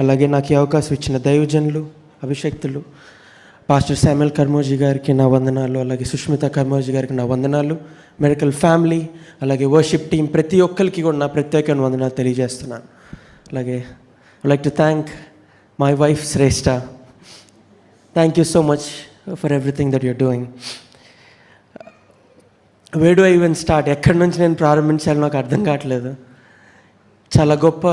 అలాగే నాకు ఈ అవకాశం ఇచ్చిన దైవజనులు అభిషక్తులు పాస్టర్ శామ్యుల్ కర్మోజీ గారికి నా వందనాలు అలాగే సుష్మిత కర్మోజీ గారికి నా వందనాలు మెడికల్ ఫ్యామిలీ అలాగే వర్షిప్ టీం ప్రతి ఒక్కరికి కూడా నా ప్రత్యేక వందనాలు తెలియజేస్తున్నాను. అలాగే like to thank my wife Shreshta thank you so much for everything that you're doing వేడు ఐ ఈవెన్ స్టార్ట్ ఎక్కడి నుంచి నేను ప్రారంభించాలో నాకు అర్థం కావట్లేదు. చాలా గొప్ప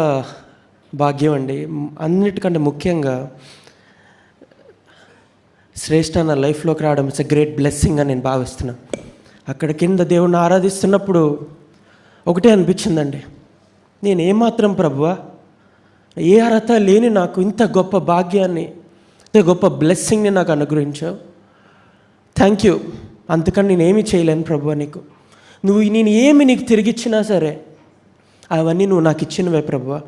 భాగ్యం అండి. అన్నిటికంటే ముఖ్యంగా శ్రేష్ఠ నా లైఫ్లోకి రావడం ఇట్స్ ఎ గ్రేట్ బ్లెస్సింగ్ అని నేను భావిస్తున్నాను అక్కడ కింద దేవుణ్ణి ఆరాధిస్తున్నప్పుడు ఒకటే అనిపించిందండి. నేను ఏమాత్రం ప్రభువా ఏ అర్హత లేని నాకు ఇంత గొప్ప భాగ్యాన్ని ఇంత గొప్ప బ్లెస్సింగ్ని నాకు అనుగ్రహించావు. థ్యాంక్ యూ అందుకని నేనేమి చేయలేను ప్రభు నీకు. నువ్వు నేను ఏమి నీకు తిరిగిచ్చినా సరే అవన్నీ నువ్వు నాకు ఇచ్చినవే ప్రభువా.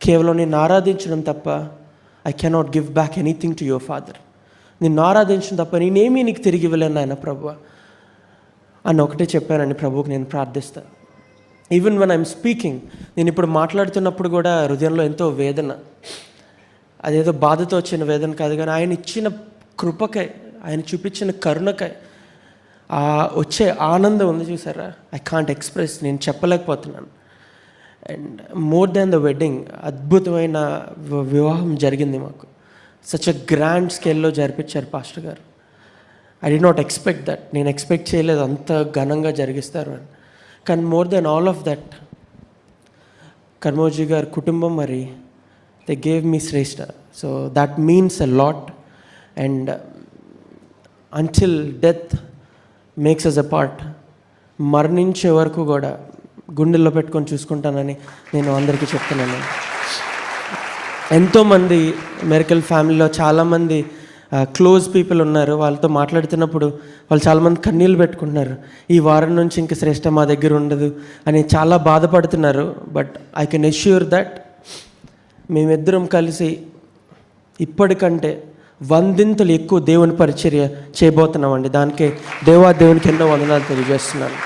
కేవలం నేను ఆరాధించడం తప్ప I cannot give back anything to your father నిన్ను ఆరాధించడం తప్ప నేనేమీ నీకు తిరిగి ఇవ్వలేను ఆయన ప్రభు అని ఒకటే చెప్పానండి ప్రభువుకి నేను ప్రార్థిస్తాను ఈవెన్ వన్ ఐఎమ్ స్పీకింగ్ నేను ఇప్పుడు మాట్లాడుతున్నప్పుడు కూడా హృదయంలో ఎంతో వేదన. అదేదో బాధతో వచ్చిన వేదన కాదు కానీ ఆయన ఇచ్చిన కృపకై ఆయన చూపించిన కరుణకై ఆ వచ్చే ఆనందం ఉంది చూసారా? ఐ కాంట్ ఎక్స్ప్రెస్ నేను చెప్పలేకపోతున్నాను. And more than the wedding అద్భుతమైన వివాహం జరిగింది మాకు. సచ్ అ గ్రాండ్ స్కేల్లో జరిపించారు పాస్టర్ గారు. I did not expect that నేను ఎక్స్పెక్ట్ చేయలేదు అంత ఘనంగా జరిగిస్తారు అని. కానీ more than all of that Karmoji గారి కుటుంబం మరి they gave me Shreshta so that means a lot and until death makes us a part మరణించే వరకు కూడా గుండెల్లో పెట్టుకొని చూసుకుంటానని నేను అందరికీ చెప్తున్నాను. ఎంతోమంది మెరికల్ ఫ్యామిలీలో చాలామంది క్లోజ్ పీపుల్ ఉన్నారు. వాళ్ళతో మాట్లాడుతున్నప్పుడు వాళ్ళు చాలామంది కన్నీళ్ళు పెట్టుకుంటున్నారు. ఈ వారం నుంచి ఇంక శ్రేష్ట మా దగ్గర ఉండదు అని చాలా బాధపడుతున్నారు. But I can assure that మేమిద్దరం కలిసి ఇప్పటికంటే వందింతలు ఎక్కువ దేవుని పరిచర్య చేయబోతున్నామండి. దానికి దేవా దేవునికి ఎన్నో వందనాలు తెలియజేస్తున్నాను.